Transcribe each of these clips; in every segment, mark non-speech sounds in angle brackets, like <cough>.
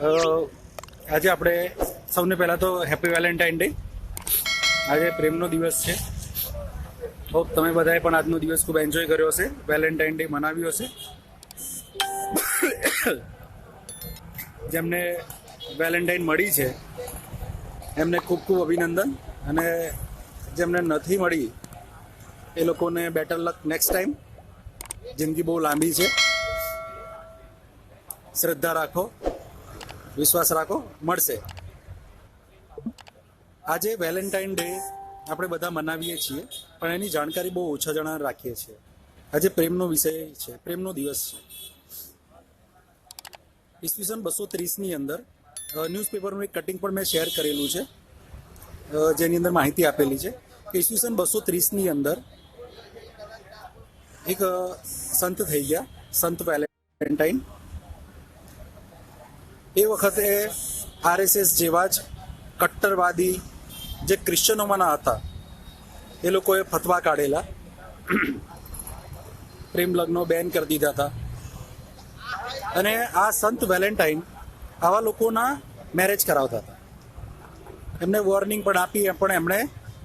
આજે આપણે સૌને પહેલાં તો હેપી વેલેન્ટાઇન ડે આજે પ્રેમનો દિવસ છે. હોપ તમે બધાએ પણ આજનો દિવસ ખૂબ એન્જોય કર્યો હશે. વેલેન્ટાઇન ડે મનાવ્યો હશે. જેમને વેલેન્ટાઇન મળી છે, એમને ખૂબ ખૂબ અભિનંદન અને જેમને નથી મળી, એ લોકોને બેટર લક નેક્સ્ટ ટાઈમ જિંદગી બહુ લાંબી છે. શ્રદ્ધા રાખો. વિશ્વાસ રાખો, મળશે. આજે વેલેન્ટાઇન ડે આપણે બધા મનાવીએ છીએ, પણ એની જાણકારી બહુ ઓછા જણા રાખીએ છીએ. આજે પ્રેમનો વિષય છે, પ્રેમનો દિવસ છે. ઈસવીસન બસો ત્રીસની અંદર ન્યૂઝપેપરનું એક કટિંગ પણ મેં શેર કરેલું છે જેની અંદર માહિતી આપેલી છે કે ઈસવીસન બસો ત્રીસની અંદર એક સંત થઈ ગયા, સંત વેલેન્ટાઇન. એ વખતે આરએસએસ જેવા જ કટ્ટરવાદી જે ક્રિશ્ચનોમાંના હતા, એ લોકોએ ફતવા કાઢેલા. પ્રેમ લગ્નો બેન કરી દીધા હતા. અને આ સંત વેલેન્ટાઇન આવા લોકોના મેરેજ કરાવતા હતા. એમને વોર્નિંગ પણ આપી પણ એમણે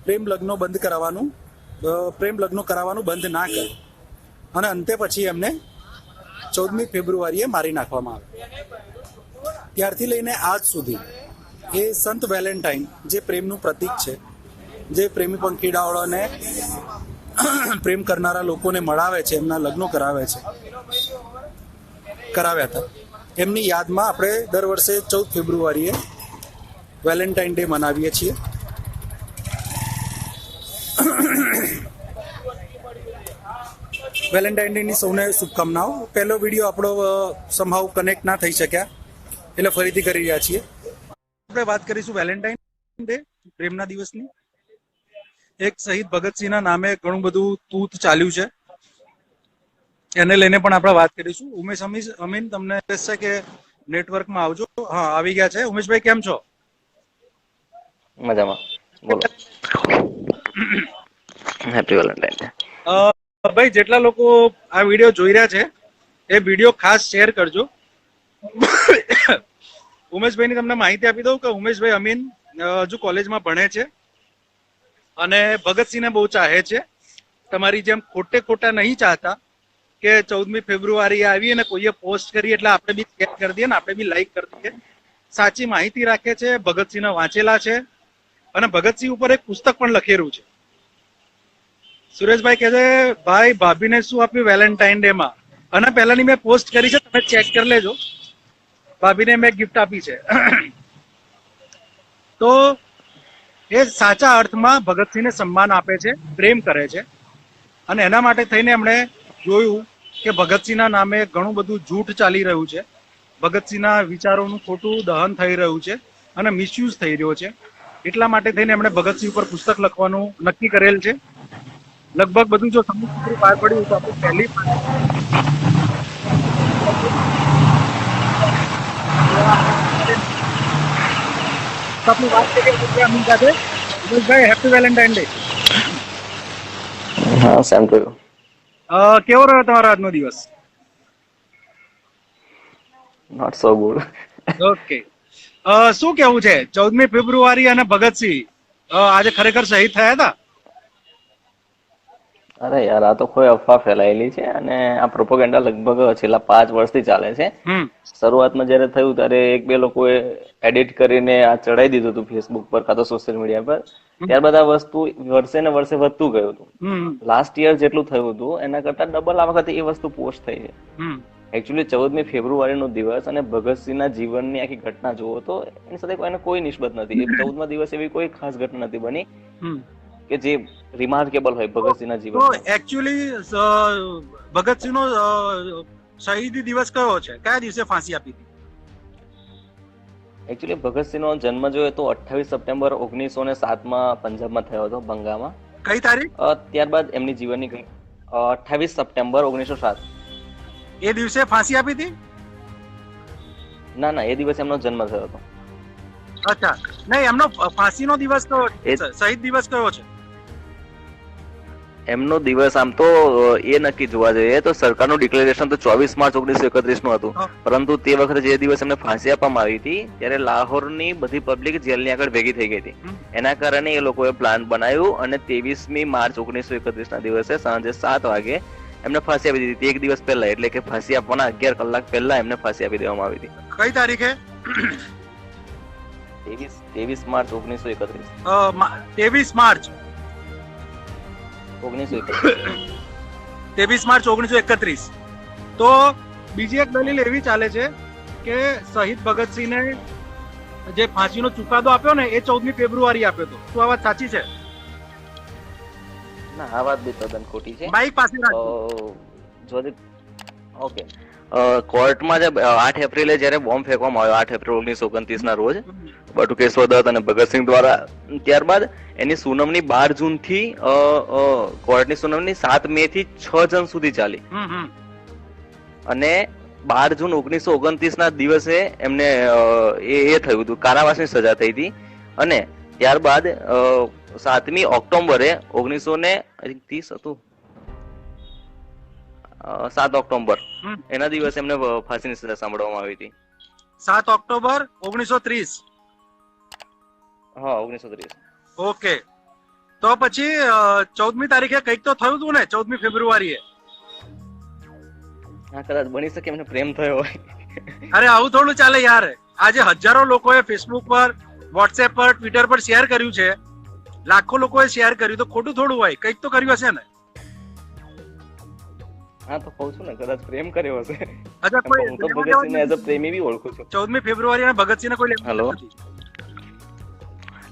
પ્રેમ લગ્નો બંધ કરાવવાનું પ્રેમ લગ્નો કરાવવાનું બંધ ના કર્યું. અને અંતે પછી એમને ચૌદમી ફેબ્રુઆરીએ મારી નાખવામાં આવ્યા. ત્યારથી લઈને આજ સુધી એ સંત વેલેન્ટાઇન જે પ્રેમનું પ્રતીક છે, જે પ્રેમી પંખીડાઓને પ્રેમ કરનારા લોકોને મળાવે છે, એમના લગ્નો કરાવે છે, કરાવ્યા હતા. એમની યાદમાં આપણે દર વર્ષે ચૌદ ફેબ્રુઆરીએ વેલેન્ટાઇન ડે મનાવીએ છીએ. વેલેન્ટાઇન ડેની સૌને શુભકામનાઓ. પહેલો વીડિયો આપણો સંભાવ કનેક્ટ ના થઈ શક્યા. એટલે ફરીથી કરી રહ્યા છીએ. આપણે વાત કરીશું વેલેન્ટાઇન ડે પ્રેમના દિવસની. એક શહીદ ભગતસિંહના નામે ઘણું બધું તૂત ચાલ્યું છે. એને લઈને પણ આપણે વાત કરીશું. ઉમેશ અમીશ અમીન તમને કહેશે કે નેટવર્કમાં આવજો? હા આવી ગયા છે. ઉમેશભાઈ કેમ છો? મજામાં. બોલો. હેપી વેલેન્ટાઇન ડે ભાઈ જેટલા લોકો આ વીડિયો જોઈ રહ્યા છે એ વીડિયો ખાસ શેર કરજો. ઉમેશભાઈની તમને માહિતી આપી દઉં કે ઉમેશભાઈ અમીન હજુ કોલેજમાં ભણે છે અને ભગતસિંહને બહુ ચાહે છે. તમારી જેમ ખોટે ખોટા નહીં ચાહતા કે ચૌદમી ફેબ્રુઆરી આવી અને કોઈએ પોસ્ટ કરી એટલે આપણે બી ચેક કરી દઈએ ને આપણે બી લાઈક કરી દઈએ. સાચી માહિતી રાખે છે, ભગતસિંહને વાંચેલા છે અને ભગતસિંહ ઉપર એક પુસ્તક પણ લખેલું છે. સુરેશભાઈ કહે છે, ભાઈ ભાભીને શું આપ્યું વેલેન્ટાઇન ડે માં? અને પહેલાની મેં પોસ્ટ કરી છે, તમે ચેક કરી લેજો. ભાભીને મેં ગિફ્ટ આપી છે. <clears throat> તો એ સાચા અર્થમાં ભગતસિંહને સન્માન આપે છે, પ્રેમ કરે છે. અને એના માટે થઈને એમણે જોયું કે ભગતસિંહના નામે ઘણું બધું જૂઠ ચાલી રહ્યું છે. ભગતસિંહના વિચારોનું ખોટું દહન થઈ રહ્યું છે અને મિસયુઝ થઈ રહ્યો છે. એટલા માટે થઈને એમણે ભગતસિંહ ઉપર પુસ્તક લખવાનું નક્કી કરેલ છે. લગભગ બધું જો સમુદ્ર પાર પડ્યું તો આપણે પહેલી તો આપણી વાત તો અમીન સાથે ઉમેશભાઈ હેપી વેલેન્ટાઇન ડે હા સેમ ટુ યુ કેવો રહ્યો તમારો આજનો દિવસ? નોટ સો ગુડ ઓકે શું કેવું છે? ચૌદમી ફેબ્રુઆરી અને ભગતસિંહ આજે ખરેખર શહીદ થયા હતા? અરે યાર આ તો કોઈ અફવા ફેલાયેલી છે અને આ પ્રોપોગેન્ડા લગભગ છેલ્લા પાંચ વર્ષથી ચાલે છે. શરૂઆતમાં જ્યારે થયું ત્યારે એક બે લોકોએ એડિટ કરીને આ ચડાઈ દીધું હતું ફેસબુક પર કાં તો સોશિયલ મીડિયા પર. ત્યારબાદ આ વસ્તુ વર્ષે ને વર્ષે વધતું ગયું હતું. લાસ્ટ યર જેટલું થયું હતું એના કરતા ડબલ આ વખતે એ વસ્તુ પોસ્ટ થઈ છે. એકચુઅલી એકચ્યુઅલી ચૌદમી ફેબ્રુઆરીનો દિવસ અને ભગતસિંહના જીવનની આખી ઘટના જુઓ તો એની સાથે કોઈને કોઈ નિસ્બત નથી. ચૌદમા દિવસ એવી કોઈ ખાસ ઘટના નથી બની. કે જે રિમાર્કેબલ હોય ભગતસિંહના જીવન એકચ્યુઅલી ભગતસિંહનો શહીદી દિવસ કયો છે? કયા દિવસે ફાંસી આપી હતી? એકચ્યુઅલી ભગતસિંહનો જન્મ જોઈએ તો અઠ્ઠાવીસ સપ્ટેમ્બર ઓગણીસો ને સાતમાં પંજાબમાં થયો હતો બંગામાં કઈ તારીખ? ત્યારબાદ એમની જીવનની અઠ્ઠાવીસ સપ્ટેમ્બર ઓગણીસો સાત. એ દિવસે ફાંસી આપી હતી? ના ના એ દિવસે એમનો જન્મ થયો હતો. અચ્છા. નહીં એમનો ફાંસીનો દિવસ કયો છે? શહીદ દિવસ કયો છે? એમનો દિવસ આમ તો એ નક્કી જોવા જઈએ તો સરકારનું ડિક્લેરેશન તો ચોવીસ માર્ચ ઓગણીસો એકત્રીસનું હતું પરંતુ તે વખતે જે દિવસ એમને ફાંસી આપવામાં આવી હતી ત્યારે લાહોરની બધી પબ્લિક જેલની આગળ ભેગી થઈ ગઈ હતી. એના કારણે એ લોકોએ પ્લાન બનાવ્યું અને ત્રેવીસમી માર્ચ ઓગણીસો એકત્રીસ ના દિવસે સાંજે સાત વાગે એમને ફાંસી આપી દીધી એક દિવસ પહેલા એટલે કે ફાંસી આપવાના અગિયાર કલાક પહેલા એમને ફાંસી આપી દેવામાં આવી હતી. કઈ તારીખે? ત્રેવીસ ત્રેવીસ માર્ચ ઓગણીસો એકત્રીસ. ત્રેવીસ માર્ચ. ઓગણીસો ત્રેવીસ માર્ચ ઓગણીસો એકત્રીસ. તો બીજી એક દલીલ એવી ચાલે છે કે શહીદ ભગતસિંહને જે ફાંસીનો ચુકાદો આપ્યો ને એ ચૌદમી ફેબ્રુઆરી આપ્યો હતો. શું આ વાત સાચી છે? ના આ વાત બી તદ્દન ખોટી છે. બાઈક પાસે રાખો. ઓકે. કોર્ટમાં જે આઠ એપ્રિલે જ્યારે બોમ્બ ફેંકવામાં આવ્યો આઠ એપ્રિલ ઓગણીસો ઓગણત્રીસ ના રોજ બટુકેશ્વર દત્ત અને ભગતસિંહ દ્વારા ત્યારબાદ એની સુનાવણી બાર જૂનથી કોર્ટની સુનાવણી સાત મે થી છ જૂન સુધી ચાલી. અને બાર જૂન ઓગણીસો ઓગણત્રીસ ના દિવસે એમને એ એ થયું હતું કારાવાસની સજા થઈ હતી. અને ત્યારબાદ સાતમી ઓક્ટોબરે ઓગણીસો ને ત્રીસ હતું. સાત ઓક્ટોબર. એના દિવસે એમને ફાંસીની સજા સાંભળવામાં આવી હતી. સાત ઓક્ટોબર ઓગણીસો ત્રીસ. હા ઓગણીસો ત્રીસ. ઓકે. તો પછી ચૌદમી તારીખે કંઈક તો થયું હતું ને ચૌદમી ફેબ્રુઆરીએ. હા કદાચ બની શકે એમને પ્રેમ થયો હોય. અરે આવું થોડું ચાલે યાર. આજે હજારો લોકોએ ફેસબુક પર વોટ્સએપ પર ટ્વિટર પર શેર કર્યું છે. લાખો લોકોએ શેર કર્યું તો ખોટું થોડું હોય. કંઈક તો કર્યું હશે ને. હા તો કહું છું ને કદાચ પ્રેમ કર્યો હશે. અચ્છા કોઈ હું તો ભગતસિંહને એઝ અ પ્રેમી બી ઓળખું છું. ચૌદમી ફેબ્રુઆરી અને ભગતસિંહને કોઈ Hello?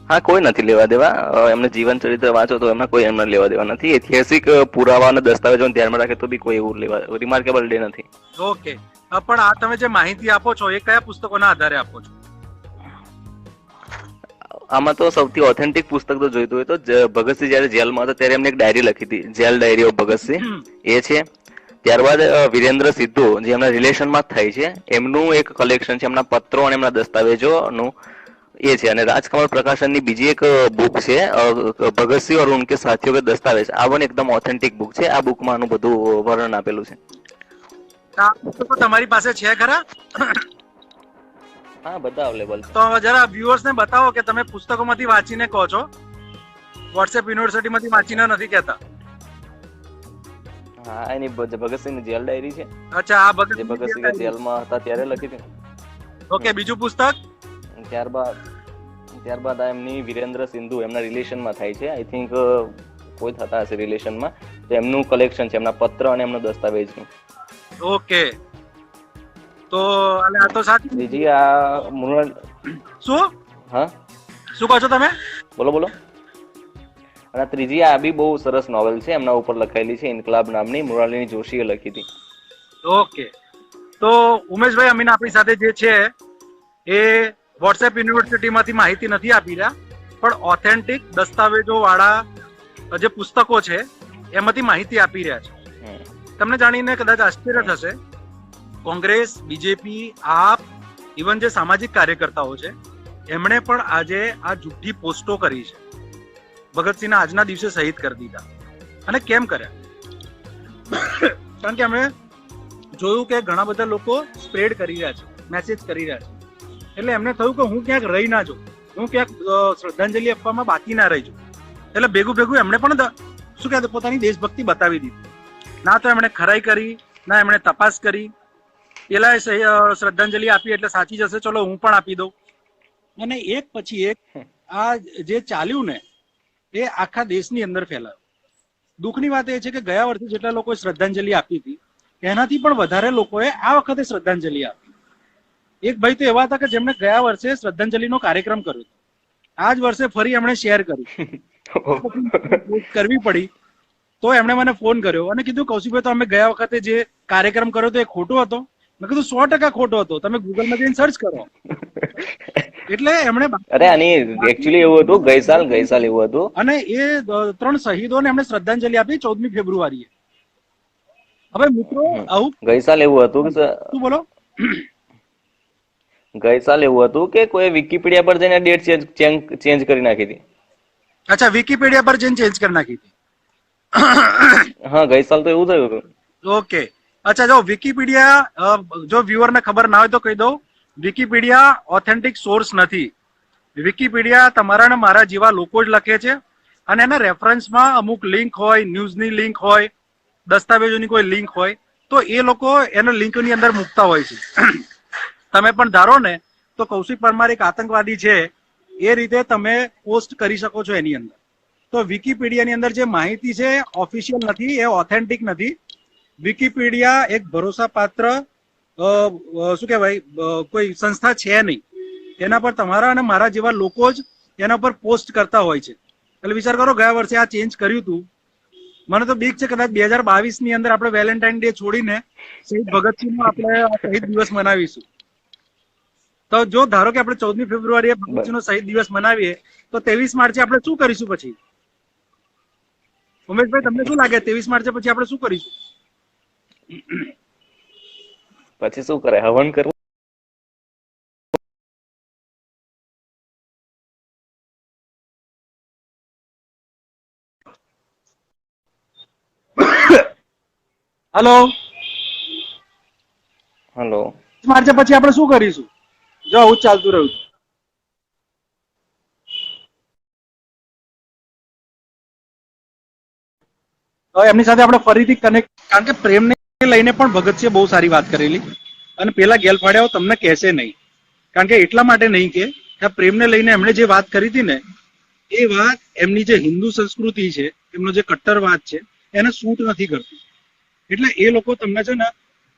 હા કોઈ નથી લેવા દેવા. એમને જીવન ચરિત્ર વાંચો તો એમના કોઈ એમને લેવા દેવા નથી. ઐતિહાસિક પુરાવા અને દસ્તાવેજોને ધ્યાનમાં રાખે તો બી કોઈ એવું લેવા રિમાર્કેબલ ડે નથી. ઓકે. પણ આ તમે જે માહિતી આપો છો એ કયા પુસ્તકોના આધારે આપો છો? આમાં તો સૌથી ઓથેન્ટિક પુસ્તક તો જોઈતું હોય તો ભગતસિંહ જયારે જેલમાં હતા ત્યારે એમને એક ડાયરી લખી હતી. Jail diary of Bhagat Singh. એ છે ત્યારબાદ વિરેન્દ્ર સિદ્ધુ જે એમના રિલેશનમાં જ થાય છે એમનું એક કલેક્શન છે એમના પત્રો અને એમના દસ્તાવેજોનું એ છે. અને રાજકમલ પ્રકાશનની બીજી એક બુક છે ભગતસિંહ ઓર ઉનકે સાથીઓ કે દસ્તાવેજ આ પણ એકદમ ઓથેન્ટિક બુક છે. આ બુકમાં આનું બધું વર્ણન આપેલું છે. તમારી પાસે છે ખરા? હા બધા અવેલેબલ તો જરા વ્યુઅર્સ ને બતાવો કે તમે પુસ્તકોમાંથી વાંચીને કહો છો. વોટ્સએપ યુનિવર્સિટીમાંથી વાંચીને નથી કહેતા. હા એની ભગતસિંહ જેલ ડાયરી છે. અચ્છા આ જે ભગતસિંહ ભગત જેલમાં હતા ત્યારે લખી હતી. ઓકે બીજું પુસ્તક? ત્યારબાદ ત્યારબાદ આ એમની વિરેન્દ્ર સિંધુ એમના રિલેશનમાં થાય છે. આઈ થિંક કોઈ થતા હશે રિલેશનમાં. તો એમનું કલેક્શન છે એમના પત્ર અને એમનો દસ્તાવેજનું. ઓકે. તો અને આ તો સાચી બીજી આ મૃણાલ શું? હા? શું કહો છો તમે? બોલો બોલો. અને ત્રીજી આ બી બહુ સરસ નોવેલ છે એમના ઉપર લખાયેલી છે ઇન્કલાબ નામની મુરાલીની જોશીએ લખી હતી. ઓકે. તો ઉમેશભાઈ અમીન આપણી સાથે જે છે એ વોટ્સએપ યુનિવર્સિટીમાંથી માહિતી નથી આપી રહ્યા પણ ઓથેન્ટિક દસ્તાવેજો વાળા જે પુસ્તકો છે એમાંથી માહિતી આપી રહ્યા છે. તમને જાણીને કદાચ આશ્ચર્ય થશે કોંગ્રેસ બીજેપી આપ ઇવન જે સામાજિક કાર્યકર્તાઓ છે એમણે પણ આજે આ જુઠ્ઠી પોસ્ટો કરી છે. ભગતસિંહના આજના દિવસે શહીદ કરી દીધા. અને કેમ કર્યા? કારણ કે અમે જોયું કે ઘણા બધા લોકો સ્પ્રેડ કરી રહ્યા છે મેસેજ કરી રહ્યા છે. એટલે એમને થયું કે હું ક્યાંક રહી ના જાઉં. હું ક્યાંક શ્રદ્ધાંજલિ આપવામાં બાકી ના રહી જાઉં. એટલે ભેગું ભેગું એમણે પણ શું કહેવાય પોતાની દેશભક્તિ બતાવી દીધી. ના તો એમણે ખરાઈ કરી ના એમણે તપાસ કરી. પેલા શ્રદ્ધાંજલિ આપી એટલે સાચી જશે ચલો હું પણ આપી દઉં. અને એક પછી એક આ જે ચાલ્યું ને એ આખા દેશની અંદર ફેલાયો. દુઃખની વાત એ છે કે ગયા વર્ષે જેટલા લોકોએ શ્રદ્ધાંજલિ આપી હતી એનાથી પણ વધારે લોકોએ આ વખતે શ્રદ્ધાંજલિ આપી. એક ભાઈ તો એવા હતા કે જેમણે ગયા વર્ષે શ્રદ્ધાંજલિનો કાર્યક્રમ કર્યો હતો. આ જ વર્ષે ફરી એમણે શેર કર્યું કરવી પડી. તો એમણે મને ફોન કર્યો અને કીધું કૌશિકભાઈ તો અમે ગયા વખતે જે કાર્યક્રમ કર્યો હતો એ ખોટો હતો. મેં કીધું સો ટકા ખોટો હતો. તમે ગૂગલમાં જઈને સર્ચ કરો. એટલે એમણે અરે આની એકચ્યુઅલી એવું હતું ગઈ સાલ ગઈ સાલ એવું હતું. અને એ ત્રણ શહીદોને એમણે શ્રદ્ધાંજલિ આપી ચૌદમી ફેબ્રુઆરીએ. હવે મિત્રો આવું ગઈ સાલ એવું હતું કે શું બોલો? ગઈ સાલ એવું હતું કે કોઈ વિકીપીડિયા પર જઈને ડેટ ચેન્જ ચેન્જ કરી નાખી હતી. અચ્છા વિકીપીડિયા પર જઈને ચેન્જ કરી નાખી હતી. હા ગઈ સાલ તો એવું થયું હતું. ઓકે અચ્છા, જો વિકીપીડિયા જો વ્યુઅરને ખબર ના હોય તો કહી દઉં. વિકીપીડિયા ઓથેન્ટિક સોર્સ નથી. વિકીપીડિયા તમારા ને મારા જેવા લોકો જ લખે છે. અને એના રેફરન્સમાં અમુક લિંક હોય ન્યૂઝની લિંક હોય, દસ્તાવેજોની કોઈ લિંક હોય, તો એ લોકો એના લિંકની અંદર મૂકતા હોય છે. તમે પણ ધારો ને, તો કૌશિક પરમાર એક આતંકવાદી છે. એ રીતે તમે પોસ્ટ કરી શકો છો એની અંદર. તો વિકીપીડિયાની અંદર જે માહિતી છે ઓફિશિયલ નથી, એ ઓથેન્ટિક નથી. વિકીપીડિયા એક ભરોસાપાત્ર શું કહેવાય કોઈ સંસ્થા છે નહીં. એના પર તમારા અને મારા જેવા લોકો જ એના પર પોસ્ટ કરતા હોય છે. એટલે વિચાર કરો, ગયા વર્ષે આ ચેન્જ કર્યું હતું મને તો બીક છે, કદાચ બે હજાર બાવીસની અંદર આપણે વેલેન્ટાઇન ડે છોડીને શહીદ ભગતસિંહ નો આપણે શહીદ દિવસ મનાવીશું. તો જો ધારો કે આપણે ચૌદમી ફેબ્રુઆરીએ ભગતસિંહ નો શહીદ દિવસ મનાવીએ, તો ત્રેવીસ માર્ચે આપણે શું કરીશું પછી? ઉમેશભાઈ, તમને શું લાગે? ત્રેવીસ માર્ચે પછી આપણે શું કરીશું? પછી શું કરે? હવન કરવું? હલો? હલો. માર્ચે પછી આપણે શું કરીશું? જો આવું જ ચાલતું રહ્યું એમની સાથે આપણે ફરીથી કનેક્ટ કારણ કે પ્રેમને લઈને પણ ભગતસિંહે બહુ સારી વાત કરેલી. અને પેલા ગેલફાડ્યાઓ તમને કહેશે નહીં. કારણ કે એટલા માટે નહીં કે આ પ્રેમને લઈને એમણે જે વાત કરી હતી ને, એ વાત એમની જે હિન્દુ સંસ્કૃતિ છે, એમનો જે કટ્ટરવાદ છે, એને સૂટ નથી કરતી. એટલે એ લોકો તમને છે ને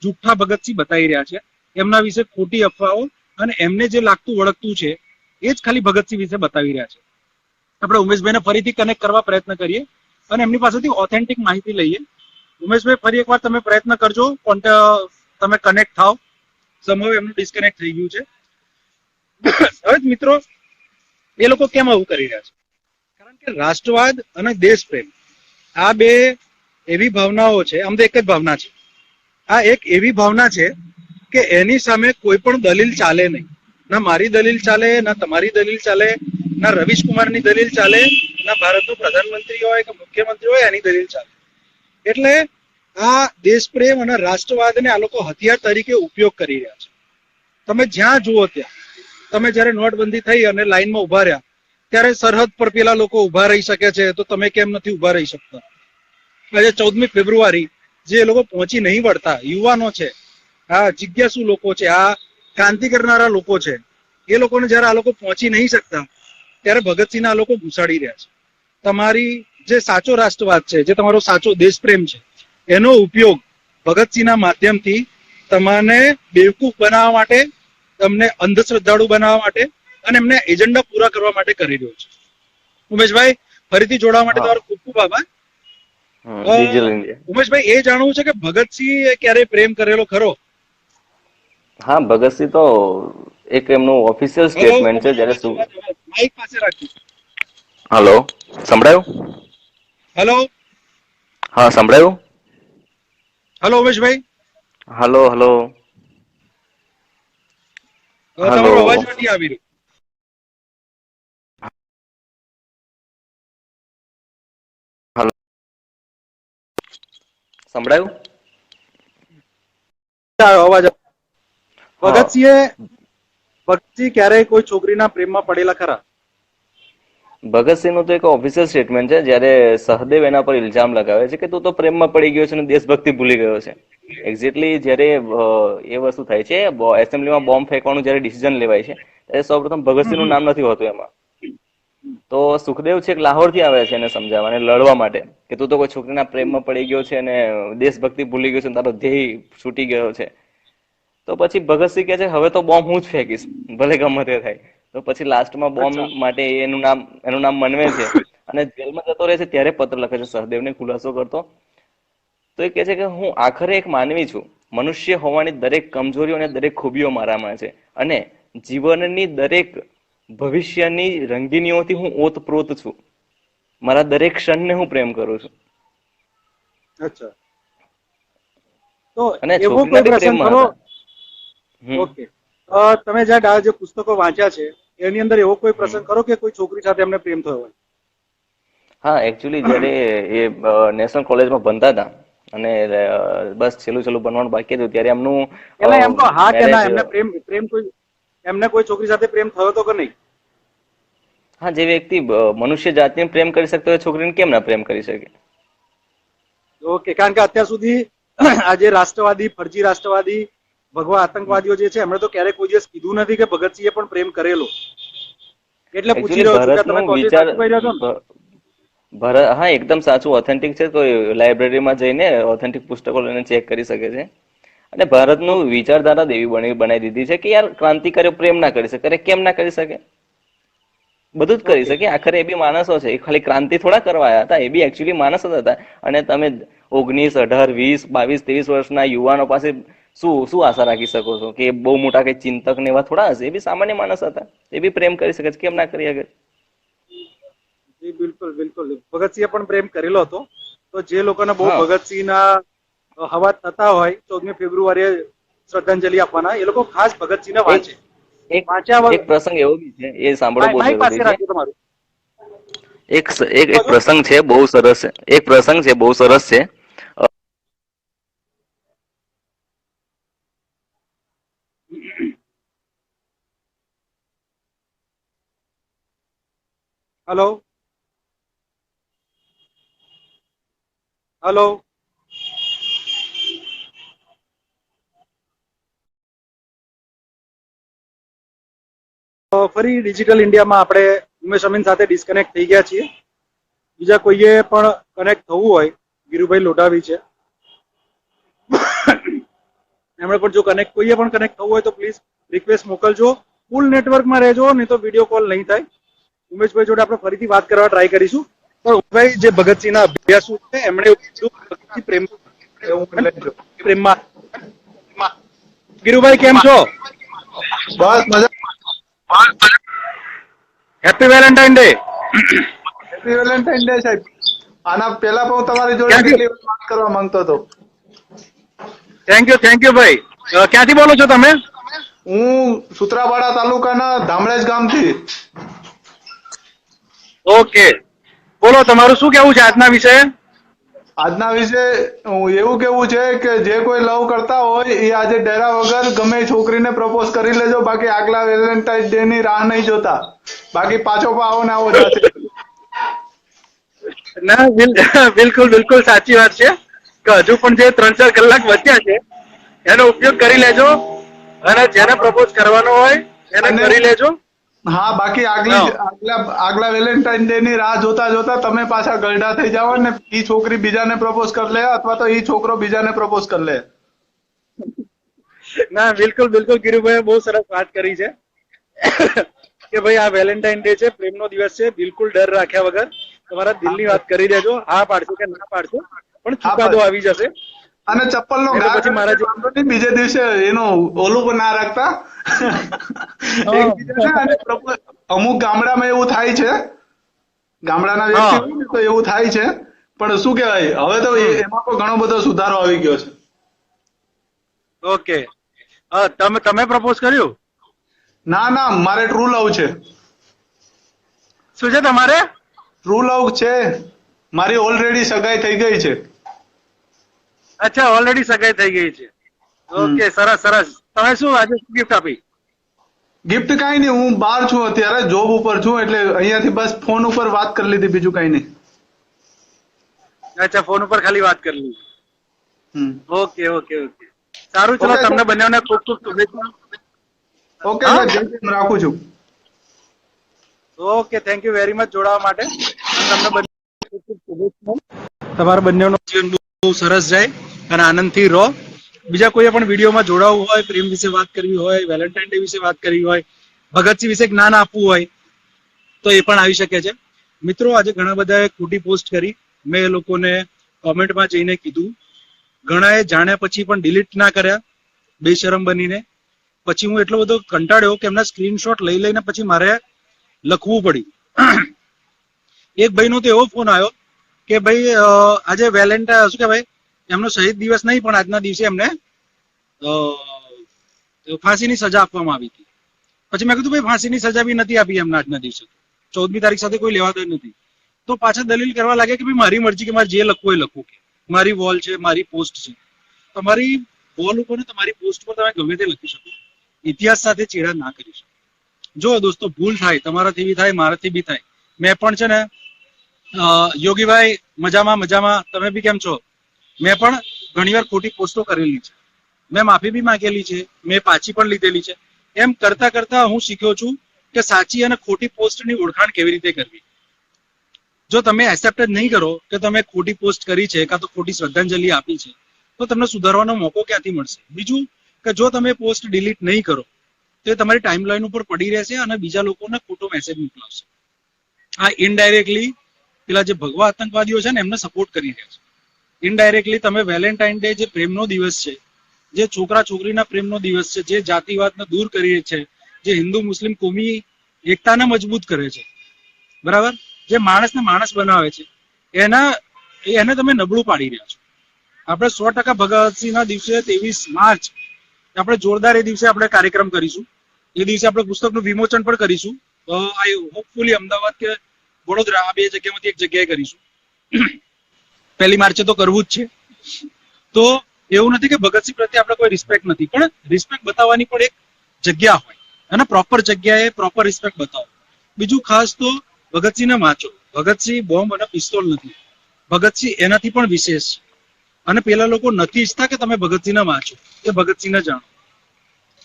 જુઠ્ઠા ભગતસિંહ બતાવી રહ્યા છે. એમના વિશે ખોટી અફવાઓ અને એમને જે લાગતું વળગતું છે, એ જ ખાલી ભગતસિંહ વિશે બતાવી રહ્યા છે. આપણે ઉમેશભાઈને ફરીથી કનેક્ટ કરવા પ્રયત્ન કરીએ અને એમની પાસેથી ઓથેન્ટિક માહિતી લઈએ. ઉમેશભાઈ, ફરી એકવાર તમે પ્રયત્ન કરજો. તમે કનેક્ટ થાવ સમય એમનું ડિસ્કનેક્ટ થઈ ગયું છે. હવે મિત્રો, એ લોકો કેમ આવું કરી રહ્યા છે? કારણ કે રાષ્ટ્રવાદ અને દેશપ્રેમ, આ બે એવી ભાવનાઓ છે, આમ તો એક જ ભાવના છે. આ એક એવી ભાવના છે કે એની સામે કોઈ પણ દલીલ ચાલે નહીં. ના મારી દલીલ ચાલે, ના તમારી દલીલ ચાલે, ના રવિશ કુમારની દલીલ ચાલે, ના ભારતનો પ્રધાનમંત્રી હોય કે મુખ્યમંત્રી હોય, એની દલીલ ચાલે. એટલે આ દેશપ્રેમ અને રાષ્ટ્રવાદને આ લોકો હથિયાર તરીકે ઉપયોગ કરી રહ્યા છે. તમે જ્યાં જુઓ ત્યાં, તમે જ્યારે નોટબંધી થઈ અને લાઈનમાં ઊભા રહ્યા, ત્યારે સરહદ પર પેલા લોકો ઊભા રહી શકે છે, તો તમે કેમ નથી ઊભા રહી શકતા? આજે ચૌદમી ફેબ્રુઆરી, જે લોકો પહોંચી નહીં વળતા, યુવાનો છે, આ જિજ્ઞાસુ લોકો છે, આ ક્રાંતિ કરનારા લોકો છે, એ લોકોને જયારે આ લોકો પહોંચી નહીં શકતા, ત્યારે ભગતસિંહના આ લોકો ઘુસાડી રહ્યા છે. તમારી જે સાચો રાષ્ટ્રવાદ છે જે તમારો સાચો દેશપ્રેમ છે એનો ઉપયોગ ભગતસિંહના માધ્યમથી તમને બેવકૂફ બનાવવા માટે તમને અંધશ્રદ્ધાળુ બનાવવા માટે અને એમને એજન્ડા પૂરા કરવા માટે કરી રહ્યો છે. ઉમેશભાઈ ફરીથી જોડાવા માટે તમારો ખૂબ ખૂબ આભાર. ઉમેશભાઈ એ જાણવું છે કે ભગતસિંહ ક્યારેય પ્રેમ કરેલો ખરો? હા ભગતસિંહ તો એક એમનું ઓફિશિયલ સ્ટેટમેન્ટ છે જ્યારે શું માઇક પાસે રાખજો. હેલો સંભળાયું? હેલો હા સંભળાયું? હેલો ઉમેશભાઈ? હેલો હેલો તમારો અવાજ નથી આવી રહ્યો. સંભળાયું? અવાજ. ભગતસિંહે ભગતસિંહ ક્યારેય કોઈ છોકરીના પ્રેમમાં પડેલા ખરા? ભગતસિંહનું તો એક ઓફિશિયલ સ્ટેટમેન્ટ છે, જ્યારે સહદેવ એના પર ઇલ્ઝામ લગાવે છે કે તું તો પ્રેમમાં પડી ગયો છે અને દેશભક્તિ ભૂલી ગયો છે. એક્ઝેક્ટલી જ્યારે એ વસ્તુ થાય છે એસેમ્બલીમાં બોમ્બ ફેંકવાનું જ્યારે ડિસિઝન લેવાય છે, ત્યારે સૌપ્રથમ ભગતસિંહનું નામ નથી હોતું એમાં. તો સુખદેવ છેક લાહોરથી આવે છે એને સમજાવવા અને લડવા માટે કે તું તો કોઈ છોકરીના પ્રેમમાં પડી ગયો છે અને દેશભક્તિ ભૂલી ગયો છે તારો ધ્યેય છૂટી ગયો છે. તો પછી ભગતસિંહ કહે છે, હવે તો બોમ્બ હું જ ફેંકીશ, ભલે ગમે તે થાય. તો પછી લાસ્ટમાં બોમ્બ માટે એનું નામ એનું નામ મનવે છે. <laughs> અને જેલમાં જતો રહે છે ત્યારે પત્ર લખે છે સહદેવને ખુલાસો કરતો. તો એ કહે છે કે હું આખરે એક માનવી છું. મનુષ્ય હોવાની દરેક કમજોરીઓ અને દરેક ખૂબીઓ મારામાં છે. અને જીવનની દરેક ભવિષ્યની રંગીનીઓથી હું ઓતપ્રોત છું. મારા દરેક ક્ષણને હું પ્રેમ કરું છું. અચ્છા. તો અને એવો કોઈ પ્રસંગ પ્રેમમાં હમ. ઓકે. તમે જ્યાં જે પુસ્તકો વાંચ્યા છે એની અંદર એવો કોઈ પ્રસંગ ખરો કે કોઈ છોકરી સાથે એમને પ્રેમ થયો હોય? હા એકચ્યુઅલી જ્યારે એ નેશનલ કોલેજમાં ભણતા હતા અને બસ છેલ્લું છેલ્લું ભણવાનું બાકી હતું ત્યારે એમનું એટલે એમ તો હા કે ના એમને પ્રેમ પ્રેમ કોઈ એમને કોઈ છોકરી સાથે પ્રેમ થયો તો કે નહીં? હા જે વ્યક્તિ મનુષ્ય જાતને પ્રેમ કરી શકતો હોય છોકરીને કેમ ના પ્રેમ કરી શકે? ઓકે કારણ કે અત્યાર સુધી આજે રાષ્ટ્રવાદી ફરજી રાષ્ટ્રવાદી ભગવા આતંકવાદીઓ જે છે એમણે તો ક્યારેય કોઈ દિવસ કીધું નથી કે ભગતસિંહે પણ પ્રેમ કરેલો. એટલે પૂછી રહ્યો છું કે તમે વિચાર ભરત હા એકદમ સાચું ઓથેન્ટિક છે કોઈ લાઇબ્રેરીમાં જઈને ઓથેન્ટિક પુસ્તકો લઈને ચેક કરી શકે છે. અને ભારતનું વિચારધારા દેવી બની બનાવી દીધી છે કે યાર ક્રાંતિકારીઓ પ્રેમ ના કરી શકે. કેમ ના કરી શકે? બધું જ કરી શકે. આખરે એ બી માણસો છે. એ ખાલી ક્રાંતિ થોડા કરવા આવ્યા હતા. એ બી એકચ્યુઅલી માણસ જ હતા. અને તમે ઓગણીસ અઢાર વીસ બાવીસ ત્રેવીસ વર્ષના યુવાનો પાસે શું શું આશા રાખી શકો છો? કે બહુ મોટા કઈ ચિંતક ને એવા થોડા હશે? એ બી સામાન્ય માણસ હતા. એ બી પ્રેમ કરી શકે છે કેમ ના કરી આગળ જી બિલકુલ બિલકુલ. ભગતસિંહે પણ પ્રેમ કરેલો હતો. તો જે લોકોને બહુ ભગતસિંહના હવા થતા હોય ચૌદમી ફેબ્રુઆરીએ શ્રદ્ધાંજલિ આપવાના એ લોકો ખાસ ભગતસિંહને વાંચે. એક વાંચ્યા એક પ્રસંગ એવો બી છે એ સાંભળો બહુ જરૂરી છે. તમારું. એક એક એક પ્રસંગ છે બહુ સરસ છે. એક પ્રસંગ છે બહુ સરસ છે. હલો. હલો. ફરી ડિજિટલ ઇન્ડિયામાં આપણે ઉમેશ અમીન સાથે ડિસ્કનેક્ટ થઈ ગયા છીએ. બીજા કોઈએ પણ કનેક્ટ થવું હોય ગીરુભાઈ લોઢાવી છે. એમણે પણ જો કનેક્ટ, કોઈએ પણ કનેક્ટ થવું હોય તો પ્લીઝ રિક્વેસ્ટ મોકલજો. ફૂલ નેટવર્કમાં રહેજો, નહીં તો વીડિયો કોલ નહીં થાય. ઉમેશભાઈ જોડે આપણે ફરીથી વાત કરવા ટ્રાય કરીશું. પણ ઉમેશભાઈ જે ભગતસિંહના અભ્યાસુ છે એમણે પ્રેમ પ્રેમમાં ગિરુભાઈ કેમ છો? બસ મજા. Happy Valentine day happy Valentine day સાહેબ. આના પહેલા પણ હું તમારી જોડે કેટલી વાત કરવા માંગતો હતો. થેન્ક યુ થેન્ક યુ ભાઈ. ક્યાંથી બોલો છો તમે? હું સુત્રાવાડા તાલુકાના ધામળેજ ગામથી. ઓકે. બોલો તમારું શું કેવું છે આજના વિશે? આજના વિશે હું એવું કેવું છે કે જે કોઈ લવ કરતા હોય એ આજે ડેરા વગર ગમે છોકરીને પ્રપોઝ કરી લેજો બાકી આગલા વેલેન્ટાઇન ડે ની રાહ નહીં જોતા. બાકી પાછો આવો ને આવો જશે ના બિલકુલ બિલકુલ સાચી વાત છે. કે હજુ પણ જે ત્રણ ચાર કલાક વધ્યા છે એનો ઉપયોગ કરી લેજો. અને જેને પ્રપોઝ કરવાનો હોય એને કરી લેજો. હા બાકી આગલી. આગલા આગલા વેલેન્ટાઇન ડે ની રાહ જોતા જોતા તમે પાછા ગરડા થઈ જાવ ને ઈ છોકરી બીજાને પ્રપોઝ કરી લે અથવા તો ઈ છોકરો બીજાને પ્રપોઝ કરી લે. ના બિલકુલ બિલકુલ કિરુભાઈ બહુ સરસ વાત કરી છે કે ભાઈ આ વેલેન્ટાઇન ડે છે પ્રેમનો દિવસ છે બિલકુલ ડર રાખ્યા વગર. તમારા દિલની વાત કરી દેજો હા પાડશો કે ના પાડશો પણ ચુકાદો આવી જશે. અને ચપ્પલ નો એટલે પછી મારા બીજે દિવસે એનું ઓલું પણ ના રાખતા. અમુક ગામડામાં એવું થાય છે. ગામડાના વ્યક્તિ તો એવું થાય છે. પણ શું કહેવાય હવે તો એમાં પણ ઘણો બધો સુધારો આવી ગયો છે. ઓકે. તમે તમે પ્રપોઝ કર્યું? ના ના મારે ટ્રુ લવ છે. શું છે તમારે? ટ્રુ લવ છે. મારી ઓલરેડી સગાઈ થઈ ગઈ છે. અચ્છા ઓલરેડી સગાઈ થઈ ગઈ છે. ઓકે સરસ સરસ. તમે શું આજે ગિફ્ટ આપી? ગિફ્ટ કાંઈ નહીં હું બહાર છું અત્યારે જોબ ઉપર છું એટલે અહીંયાથી બસ ફોન ઉપર વાત કરી લીધી બીજું કાંઈ નહીં. અચ્છા ફોન ઉપર ખાલી વાત કરી લીધી. ઓકે ઓકે ઓકે સારું ચલો તમને. બંનેને ખૂબ ખૂબ શુભેચ્છા ઓકે હા? સર જય રાખું છું. Okay thank you very much જોડાવા માટે. તમને બંને ખૂબ ખૂબ શુભેચ્છા તમારા બંનેનો જીવન બહુ સરસ જાય અને આનંદથી રહો. બીજા કોઈ પણ વિડીયોમાં જોડાવું હોય, પ્રેમ વિશે વાત કરવી હોય, વેલેન્ટાઇન ડે વિશે વાત કરવી હોય, ભગતસિંહ વિશે જ્ઞાન આપવું હોય, તો એ પણ આવી શકે છે. મિત્રો, આજે ઘણા બધાએ ખોટી પોસ્ટ કરી. મેં એ લોકોને કોમેન્ટમાં જઈને કીધું. ઘણાએ જાણ્યા પછી પણ ડિલીટ ના કર્યા, બેશરમ બનીને. પછી હું એટલો બધો કંટાળ્યો કે એમના સ્ક્રીનશોટ લઈ લઈને પછી મારે લખવું પડ્યું. એક ભાઈનો તો એવો ફોન આવ્યો કે ભાઈ આજે વેલેન્ટાઇન શું કહેવાય? એમનો શહીદ દિવસ નહીં, પણ આજના દિવસે એમને ફાંસીની સજા આપવામાં આવી હતી. પછી મેં કીધું, ભાઈ, ફાંસીની સજા બી નથી આપી એમને આજના દિવસે. ચૌદમી તારીખ સાથે કોઈ લેવા દેવા નથી. તો પાછા દલીલ કરવા લાગે કે ભાઈ, મારી મરજી કે મારે જે લખવું એ લખવું કે. મારી વોલ છે, મારી પોસ્ટ છે. તમારી વોલ ઉપર તમારી પોસ્ટ પર તમે ગમે તે લખી શકો. ઇતિહાસ સાથે ચેડા ના કરી શકો. જો દોસ્તો, ભૂલ થાય, તમારાથી બી થાય, મારાથી બી થાય. મેં પણ છે ને યોગીભાઈ, મજામાં મજામાં. તમે બી કેમ છો? મેં પણ ઘણીવાર ખોટી પોસ્ટો કરેલી છે. મેં માફી બી માંગેલી છે. મેં પાછી પણ લીધેલી છે. એમ કરતા કરતા હું શીખ્યો છું કે સાચી અને ખોટી પોસ્ટની ઓળખાણ કેવી રીતે કરવી. જો તમે એક્સેપ્ટ જ નહીં કરો કે તમે ખોટી પોસ્ટ કરી છે કાં તો ખોટી શ્રદ્ધાંજલિ આપી છે, તો તમને સુધારવાનો મોકો ક્યાંથી મળશે? બીજું કે જો તમે પોસ્ટ ડિલીટ નહીં કરો, તો એ તમારી ટાઈમલાઈન ઉપર પડી રહેશે અને બીજા લોકોને ખોટો મેસેજ મોકલાવશે. આ ઇનડાયરેક્ટલી પેલા જે ભગવા આતંકવાદીઓ છે ને, એમને સપોર્ટ કરી રહ્યા છે. ઇનડાયરેક્ટલી તમે વેલેન્ટાઇન ડે જે પ્રેમનો દિવસ છે, જે છોકરા છોકરીના પ્રેમનો દિવસ છે, જે જાતિવાદને દૂર કરી છે, જે હિન્દુ મુસ્લિમ કોમી એકતાને મજબૂત કરે છે, બરાબર? જે માણસને માણસ બનાવે છે, એના, એને તમે નબળું પાડી રહ્યા છો. આપણે સો ટકા ભગતસિંહના દિવસે ત્રેવીસ માર્ચ, આપણે જોરદાર એ દિવસે આપણે કાર્યક્રમ કરીશું. એ દિવસે આપણે પુસ્તકનું વિમોચન પણ કરીશું. આઈ હોપફુલી અમદાવાદ કે વડોદરા, આ બે જગ્યામાંથી એક જગ્યાએ કરીશું. પહેલી માર્ચે તો કરવું જ છે. તો એવું નથી કે ભગતસિંહ પ્રત્યે આપણે કોઈ રિસ્પેક્ટ નથી, પણ રિસ્પેક્ટ બતાવવાની પણ એક જગ્યા હોય. અને પ્રોપર જગ્યાએ પ્રોપર રિસ્પેક્ટ બતાવો. બીજું ખાસ તો ભગતસિંહને વાંચો. ભગતસિંહ બોમ્બ અને પિસ્તોલ નથી. ભગતસિંહ એનાથી પણ વિશેષ અને પેલા લોકો નથી ઈચ્છતા કે તમે ભગતસિંહને વાંચો. એ ભગતસિંહને જાણો.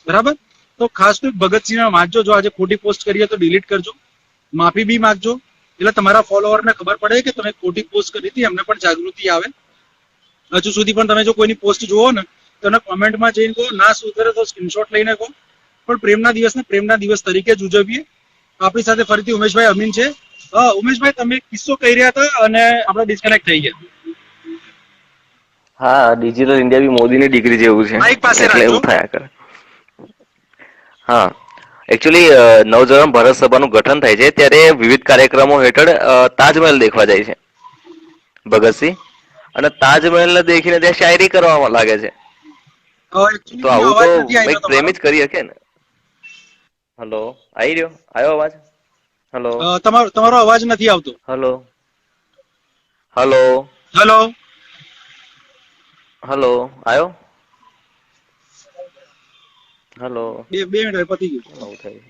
બરાબર? તો ખાસ તો ભગતસિંહને વાંચજો. જો આજે ખોટી પોસ્ટ કરીએ તો ડિલીટ કરજો. માફી બી માંગજો. એટલે તમારા ફોલોઅરને ખબર પડે કે તમે ખોટી પોસ્ટ કરી હતી એમને પણ જાગૃતિ આવે. હજુ સુધી પણ તમે જો કોઈની પોસ્ટ જુઓ ને તો એને કોમેન્ટમાં જઈને કહો ના સુધરે તો સ્ક્રીનશોટ લઈને કહો. પણ પ્રેમના દિવસને પ્રેમના દિવસ તરીકે જ ઉજવીએ. આપણી સાથે ફરીથી ઉમેશભાઈ અમીન છે. ઉમેશભાઈ તમે કિસ્સો કહી રહ્યા હતા અને આપણે ડિસ્કનેક્ટ થઈ ગયા. હા ડિજિટલ ઇન્ડિયા બી મોદીની ડિગ્રી જેવું છે. એટલે એવું. થયા કરે. હા. એકચ્યુઅલી નવજોરામ ભારત સભાનું ગઠન થાય છે ત્યારે વિવિધ કાર્યક્રમો હેઠળ તાજમહેલ દેખવા જાય છે. ભગતસિંહ અને તાજમહેલને દેખીને ત્યાં શાયરી કરવામાં લાગે છે. તો આવું તો એક પ્રેમી જ કરી શકે ને? હલો આવી રહ્યો? આવ્યો અવાજ? હલો. તમારો તમારો અવાજ નથી આવતો. હલો. હલો. હલો. હલો આવ્યો હલો બે બે મિનિટ પતી ગયું. આવું થાય.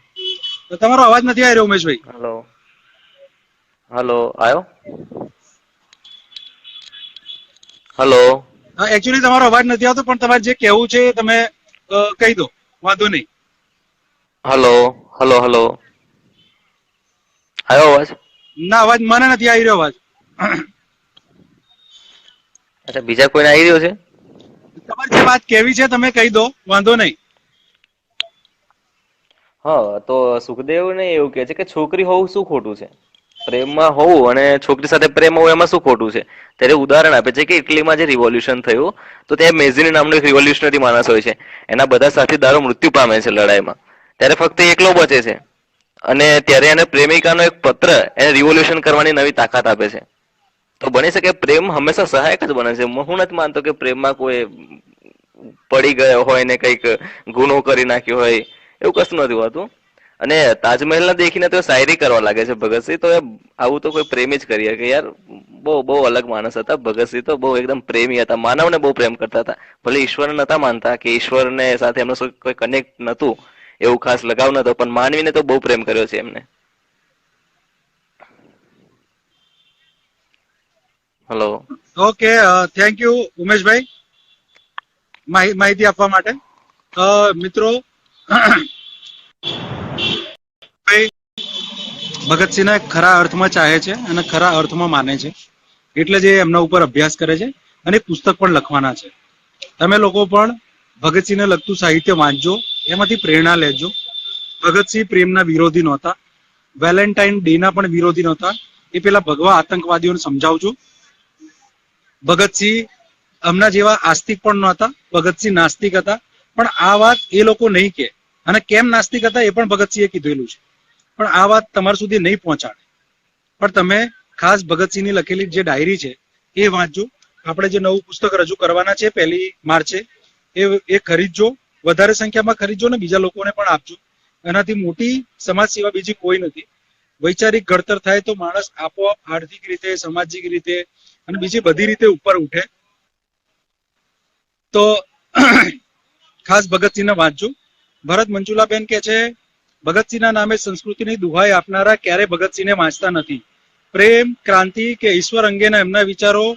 તો તમારો અવાજ નથી આવી રહ્યો ઉમેશભાઈ. હલો હલો આવ્યો હેલો એકચ્યુઅલી તમારો અવાજ નથી આવતો પણ તમારે જે કહેવું છે તમે કહી દો. વાંધો નહીં. હલો હેલો હલો આવ્યો અવાજ? ના અવાજ મને નથી આવી રહ્યો અવાજ. અચ્છા બીજા કોઈને આવી રહ્યો છે? તમારી જે વાત કેવી છે તમે કહી દો વાંધો નહીં. હા, તો સુખદેવ ને એવું કે છે કે છોકરી હોવું શું ખોટું છે? પ્રેમમાં હોવું અને છોકરી સાથે પ્રેમ હોવું એમાં શું ખોટું છે? ત્યારે ઉદાહરણ આપે છે કે ઇટલીમાં જે રિવોલ્યુશન થયું, તો ત્યાં મેઝિની નામનો એક રિવોલ્યુશનરી માણસ હોય છે. એના બધા સાથીદારો મૃત્યુ પામે છે લડાઈમાં. ત્યારે ફક્ત એકલો બચે છે. અને ત્યારે એને પ્રેમિકાનો એક પત્ર એને રિવોલ્યુશન કરવાની નવી તાકાત આપે છે. તો બની શકે પ્રેમ હંમેશા સહાયક જ બને છે. હું નથી માનતો કે પ્રેમમાં કોઈ પડી ગયો હોય ને કંઈક ગુનો કરી નાખ્યો હોય. એવું કશું નથી હોતું. અને તાજમહેલને દેખીને તો શાયરી કરવા લાગે છે ભગતસિંહ. તો આવું તો કોઈ પ્રેમી જ કરી કે યાર બહુ બહુ અલગ માણસ હતા. ભગતસિંહ તો બહુ એકદમ પ્રેમી હતા. માનવને બહુ પ્રેમ કરતા હતા. ભલે ઈશ્વરને નતા માનતા કે ઈશ્વરને સાથે એમનો કોઈ કનેક્ટ નતું, એવું ખાસ લગાવ નતો, પણ માનવીને તો બહુ પ્રેમ કર્યો છે એમને. Hello okay thank you Umeshbhai. માહિ- માહિતી આપવા માટે. મિત્રો ભગતસિંહને ખરા અર્થમાં ચાહે છે અને ખરા અર્થમાં માને છે. એટલે જે એમના ઉપર અભ્યાસ કરે છે અને પુસ્તક પણ લખવાના છે. તમે લોકો પણ ભગતસિંહને લગતું સાહિત્ય વાંચજો, એમાંથી પ્રેરણા લેજો. ભગતસિંહ પ્રેમના વિરોધી નહોતા. વેલેન્ટાઇન ડે ના પણ વિરોધી નહોતા. એ પેલા ભગવા આતંકવાદીઓને સમજાવજો. ભગતસિંહ હમણાં જેવા આસ્તિક પણ નહોતા, ભગતસિંહ નાસ્તિક હતા. પણ આ વાત એ લોકો નહીં કે અને કેમ નાસ્તિક હતા એ પણ ભગતસિંહે કીધેલું છે. પણ આ વાત તમારા સુધી નહીં પહોંચાડે. પણ તમે ખાસ ભગતસિંહની લખેલી જે ડાયરી છે, એ વાંચજો. આપણે જે નવું પુસ્તક રજૂ કરવાના છે, પહેલી માર્ચે, એ એ ખરીદજો. વધારે સંખ્યામાં ખરીદજો ને બીજા લોકોને પણ આપજો. એનાથી મોટી સમાજ સેવા બીજી કોઈ નથી. વૈચારિક ઘડતર થાય તો માણસ આપોઆપ આર્થિક રીતે, સામાજિક રીતે અને બીજી બધી રીતે ઉપર ઉઠે. તો ખાસ ભગતસિંહને વાંચજો. ભરત મંજુલાબેન કે છે, ભગતસિંહના નામે સંસ્કૃતિની દુહાઈ આપનારા ક્યારે ભગતસિંહને વાંચતા નથી? પ્રેમ, ક્રાંતિ કે ઈશ્વર અંગેના એમના વિચારો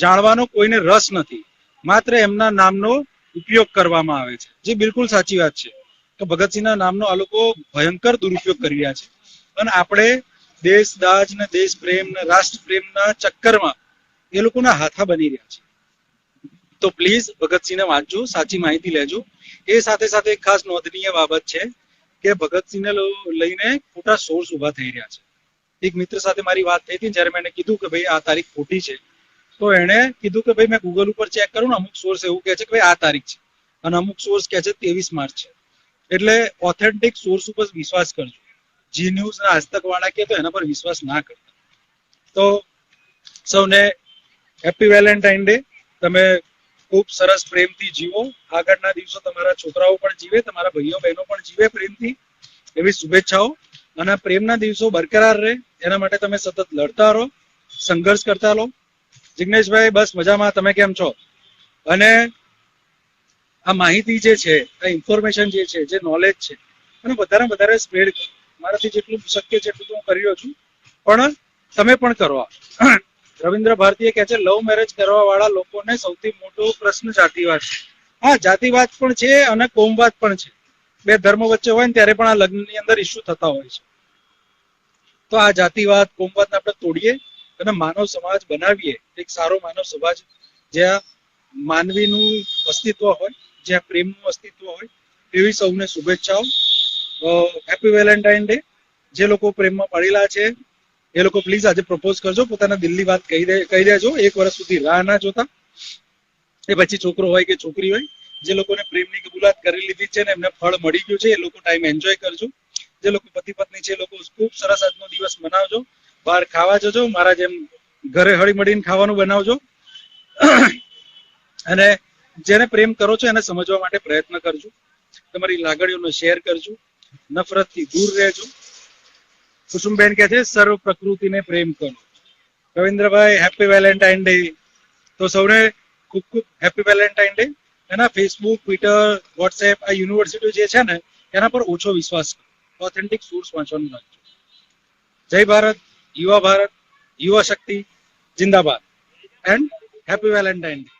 જાણવાનો કોઈને રસ નથી. માત્ર એમના નામનો ઉપયોગ કરવામાં આવે છે. જે બિલકુલ સાચી વાત છે કે ભગતસિંહના નામનો આ લોકો ભયંકર દુરુપયોગ કરી રહ્યા છે. અને આપણે દેશ, દાજ ને દેશ પ્રેમ ને રાષ્ટ્ર પ્રેમના ચક્કરમાં એ લોકોના હાથા બની રહ્યા છે તો પ્લીઝ ભગતસિંહને વાંચજો, સાચી માહિતી લેજો. એ સાથે સાથે એક ખાસ નોંધનીય બાબત છે કે ભગતસિંહને લઈને ખોટા સોર્સ ઊભા થઈ રહ્યા છે. એક મિત્ર સાથે મારી વાત થઈ હતી જ્યારે મેં કીધું કે ભાઈ આ તારીખ ખોટી છે. તો એણે કીધું કે ભાઈ મેં ગૂગલ ઉપર ચેક કરું ને અમુક સોર્સ એવું કહે છે કે ભાઈ આ તારીખ છે. અને અમુક સોર્સ કહે છે ત્રેવીસ માર્ચ છે. એટલે ઓથેન્ટિક સોર્સ ઉપર વિશ્વાસ કરજો. જી ન્યૂઝ ના હસ્તક વાળા કે તો એના પર વિશ્વાસ ના કરતા. તો સૌને હેપી વેલેન્ટાઇન ડે તમે ખૂબ સરસ પ્રેમથી જીવો. આગળના દિવસો તમારા છોકરાઓ પણ જીવે, તમારા ભાઈઓ, બહેનો પણ જીવે પ્રેમથી. એવી શુભેચ્છાઓ. અને પ્રેમના દિવસો બરકરાર રહે. એના માટે તમે સતત લડતા રહો, સંઘર્ષ કરતા રહો. જિગ્નેશભાઈ, બસ મજામાં. તમે કેમ છો? અને આ માહિતી જે છે, આ ઇન્ફોર્મેશન જે છે, જે નોલેજ છે અને વધારે વધારે સ્પ્રેડ કરો. મારાથી જેટલું શક્ય છે એટલું હું કરી રહ્યો છું. પણ તમે પણ કરો. રવિન્દ્ર ભારતીએ કહે છે લવ મેરેજ કરવા વાળા લોકોને સૌથી મોટો પ્રશ્ન જાતિવાદ છે. હા, જાતિવાદ પણ છે અને કોમવાદ પણ છે. બે ધર્મ વચ્ચે હોય ને ત્યારે પણ આ લગ્નની અંદર ઇસ્યુ થતા હોય છે. તો આ જાતિવાદ, કોમવાદને આપણે તોડીએ અને માનવ સમાજ બનાવીએ. એક સારો માનવ સમાજ જ્યાં માનવીનું અસ્તિત્વ હોય, જ્યાં પ્રેમનું અસ્તિત્વ હોય, એવી સૌને શુભેચ્છાઓ. હેપી વેલેન્ટાઇન ડે જે લોકો પ્રેમમાં પડેલા છે એ લોકો પ્લીઝ આજે પ્રપોઝ કરજો, પોતાના દિલની વાત કહી દે, કહી દેજો, એક વર્ષ સુધી રાહ ના જોતા. એ પછી છોકરો હોય કે છોકરી હોય, જે લોકોને પ્રેમની કબૂલાત કરી લીધી છે ને એમને ફળ મળી ગયું છે, એ લોકો ટાઈમ એન્જોય કરજો. જે લોકો પતિ પત્ની છે એ લોકો ખૂબ સરસ આજનો દિવસ મનાવજો. બહાર ખાવા જજો, મારા જેમ ઘરે હળી મળીને ખાવાનું બનાવજો. અને જેને પ્રેમ કરો છો એને સમજવા માટે પ્રયત્ન કરજો. તમારી લાગણીઓનો શેર કરજો. નફરતથી દૂર રહેજો. કુસુમબેન કે છે, સર્વ પ્રકૃતિને પ્રેમ કરો. રવિન્દ્રભાઈ હેપી વેલેન્ટાઇન ડે તો સૌને ખૂબ ખૂબ હેપી વેલેન્ટાઇન ડે એના ફેસબુક ટ્વિટર વોટ્સએપ આ યુનિવર્સિટી જે છે ને, એના પર ઓછો વિશ્વાસ કરો. ઓથેન્ટિક સોર્સ વાંચવાનું રાખજો જય ભારત, યુવા ભારત, યુવા શક્તિ, જિંદાબાદ. And happy Valentine Day